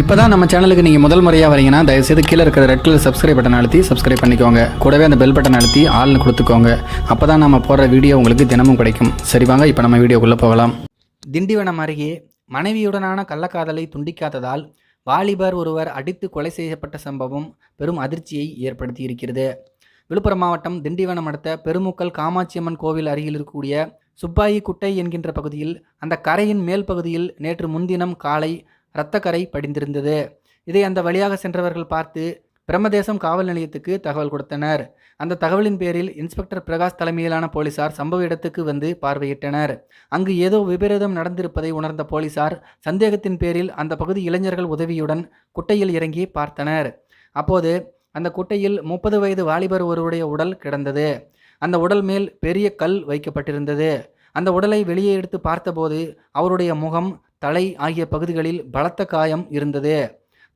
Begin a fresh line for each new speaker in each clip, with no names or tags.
இப்போ தான் நம்ம சேனலுக்கு நீங்கள் முதல் முறையாக வரீங்கன்னா தயவுசெய்து கீழே இருக்கிற ரெட் கலர் சப்ஸ்கிரைப் பட்டன் அழுத்தி சப்ஸ்கிரைப் பண்ணிக்கோங்க. கூடவே அந்த பெல் பட்டன் அழுத்தி ஆள்னு கொடுத்துக்கோங்க. அப்போ தான் நம்ம போடுற வீடியோ உங்களுக்கு தினமும் கிடைக்கும். சரி வாங்க இப்போ நம்ம வீடியோக்குள்ளே போகலாம். திண்டிவனம் அருகே மனைவியுடனான கள்ளக்காதலை துண்டிக்காததால் வாலிபர் ஒருவர் அடித்து கொலை செய்யப்பட்ட சம்பவம் பெரும் அதிர்ச்சியை ஏற்படுத்தி இருக்கிறது. விழுப்புரம் மாவட்டம் திண்டிவனம் அடுத்த பெருமுக்கல் காமாட்சியம்மன் கோவில் அருகில் இருக்கக்கூடிய சுப்பாயி குட்டை என்கின்ற பகுதியில் அந்த கரையின் மேல் பகுதியில் நேற்று முன்தினம் காலை இரத்தக்கரை படிந்திருந்தது. இதை அந்த வழியாக சென்றவர்கள் பார்த்து பிரம்மதேசம் காவல் நிலையத்துக்கு தகவல் கொடுத்தனர். அந்த தகவலின் பேரில் இன்ஸ்பெக்டர் பிரகாஷ் தலைமையிலான போலீசார் சம்பவ இடத்துக்கு வந்து பார்வையிட்டனர். அங்கு ஏதோ விபரீதம் நடந்திருப்பதை உணர்ந்த போலீசார் சந்தேகத்தின் பேரில் அந்த பகுதி இளைஞர்கள் உதவியுடன் குட்டையில் இறங்கி பார்த்தனர். அப்போது அந்த குட்டையில் முப்பது வயது வாலிபர் ஒருவருடைய உடல் கிடந்தது. அந்த உடல் மேல் பெரிய கல் வைக்கப்பட்டிருந்தது. அந்த உடலை வெளியே எடுத்து பார்த்தபோது அவருடைய முகம் தலை ஆகிய பகுதிகளில் பலத்த காயம் இருந்தது.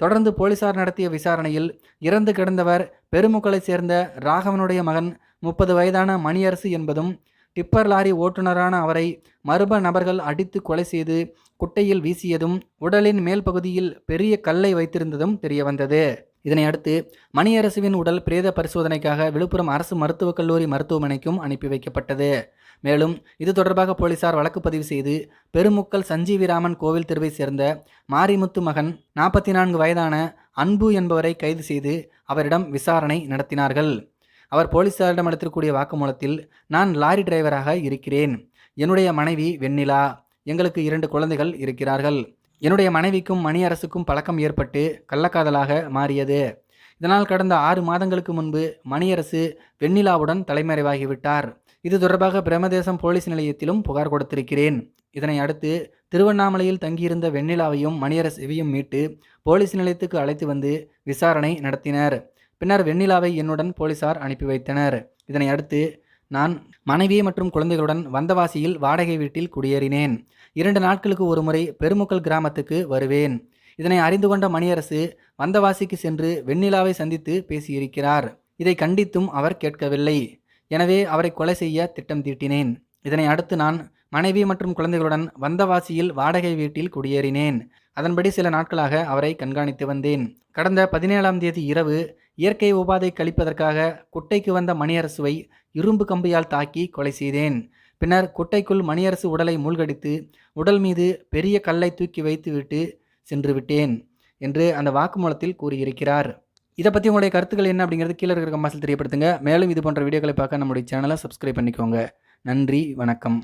தொடர்ந்து போலீசார் நடத்திய விசாரணையில் இறந்து கிடந்தவர் பெருமுக்களைச் சேர்ந்த ராகவனுடைய மகன் முப்பது வயதான மணியரசு என்பதும் டிப்பர் லாரி ஓட்டுநரான அவரை மர்ம நபர்கள் அடித்து கொலை செய்து குட்டையில் வீசியதும் உடலின் மேல் பகுதியில் பெரிய கல்லை வைத்திருந்ததும் தெரியவந்தது. இதனை அடுத்து மணியரசுவின் உடல் பிரேத பரிசோதனைக்காக விழுப்புரம் அரசு மருத்துவக் கல்லூரி மருத்துவமனைக்கும் அனுப்பி வைக்கப்பட்டது. மேலும் இது தொடர்பாக போலீசார் வழக்கு பதிவு செய்து பெருமுக்கல் சஞ்சீவிராமன் கோவில் தெருவை சேர்ந்த மாரிமுத்து மகன் நாற்பத்தி நான்கு வயதான அன்பு என்பவரை கைது செய்து அவரிடம் விசாரணை நடத்தினார்கள். அவர் போலீசாரிடம் அளித்திருக்கூடிய வாக்குமூலத்தில் நான் லாரி டிரைவராக இருக்கிறேன். என்னுடைய மனைவி வெண்ணிலா. எங்களுக்கு இரண்டு குழந்தைகள் இருக்கிறார்கள். என்னுடைய மனைவிக்கும் மணியரசுக்கும் பழக்கம் ஏற்பட்டு கள்ளக்காதலாக மாறியது. இதனால் கடந்த ஆறு மாதங்களுக்கு முன்பு மணியரசு வெண்ணிலாவுடன் தலைமறைவாகிவிட்டார். இது தொடர்பாக பிரமதேசம் போலீஸ் நிலையத்திலும் புகார் கொடுத்திருக்கிறேன். இதனை அடுத்து திருவண்ணாமலையில் தங்கியிருந்த வெண்ணிலாவையும் மணியரசுவையும் மீட்டு போலீஸ் நிலையத்துக்கு அழைத்து வந்து விசாரணை நடத்தினர். பின்னர் வெண்ணிலாவை என்னுடன் போலீசார் அனுப்பி வைத்தனர். இதனை அடுத்து நான் மனைவி மற்றும் குழந்தைகளுடன் வந்தவாசியில் வாடகை வீட்டில் குடியேறினேன். இரண்டு நாட்களுக்கு ஒருமுறை பெருமுக்கல் கிராமத்துக்கு வருவேன். இதனை அறிந்து கொண்ட மணியரசு வந்தவாசிக்கு சென்று வெண்ணிலாவை சந்தித்து பேசியிருக்கிறார். இதை கண்டித்தும் அவர் கேட்கவில்லை. எனவே அவரை கொலை செய்ய திட்டம் தீட்டினேன். இதனை அடுத்து நான் மனைவி மற்றும் குழந்தைகளுடன் வந்தவாசியில் வாடகை வீட்டில் குடியேறினேன். அதன்படி சில நாட்களாக அவரை கண்காணித்து வந்தேன். கடந்த பதினேழாம் தேதி இரவு இயற்கை உபாதை கழிப்பதற்காக குட்டைக்கு வந்த மணியரசுவை இரும்பு கம்பியால் தாக்கி கொலை செய்தேன். பின்னர் குட்டைக்குள் மணியரசு உடலை மூழ்கடித்து உடல் மீது பெரிய கல்லை தூக்கி வைத்துவிட்டு சென்று விட்டேன் என்று அந்த வாக்குமூலத்தில் கூறியிருக்கிறார். இதை பற்றி உங்களுடைய கருத்துக்கள் என்ன அப்படிங்கிறது கீழே இருக்கிற கம்மாசில் தெரியப்படுத்துங்க. மேலும் இது போன்ற வீடியோக்களை பார்க்க நம்முடைய சேனலை சப்ஸ்கிரைப் பண்ணிக்கோங்க. நன்றி வணக்கம்.